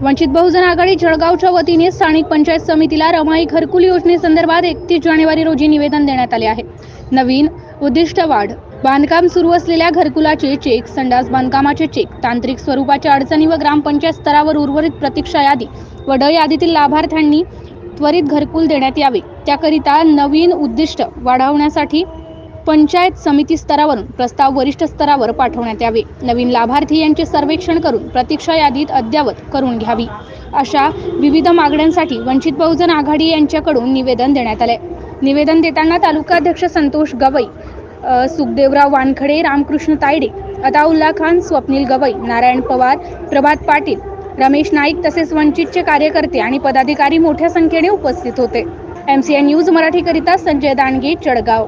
वंचित बहुजन आघाडी जळगावच्या वतीने स्थानिक पंचायत समितीला रमाई घरकुल योजनेसंदर्भात एकतीस जानेवारी रोजी निवेदन देण्यात आले आहे. नवीन उद्दिष्ट वाढ बांधकाम सुरू असलेल्या घरकुलाचे चेक संडास बांधकामाचे चेक तांत्रिक स्वरूपाच्या अडचणी व ग्रामपंचायत स्तरावर उर्वरित प्रतीक्षा यादी व ड यादीतील लाभार्थ्यांनी त्वरित घरकुल देण्यात यावे. त्याकरिता नवीन उद्दिष्ट वाढवण्यासाठी पंचायत समिती स्तरावरून प्रस्ताव वरिष्ठ स्तरावर पाठवण्यात यावे. नवीन लाभार्थी यांचे सर्वेक्षण करून प्रतीक्षा यादीत अद्ययावत करून घ्यावी. अशा विविध मागण्यांसाठी वंचित बहुजन आघाडी यांच्याकडून निवेदन देण्यात आले निवेदन देताना तालुकाध्यक्ष संतोष गवई सुखदेवराव वानखडे रामकृष्ण तायडे अताउल्ला खान स्वप्नील गवई नारायण पवार प्रभात पाटील रमेश नाईक तसेच वंचितचे कार्यकर्ते आणि पदाधिकारी मोठ्या संख्येने उपस्थित होते. एम सी एन न्यूज मराठीकरिता संजय दानगे चडगाव.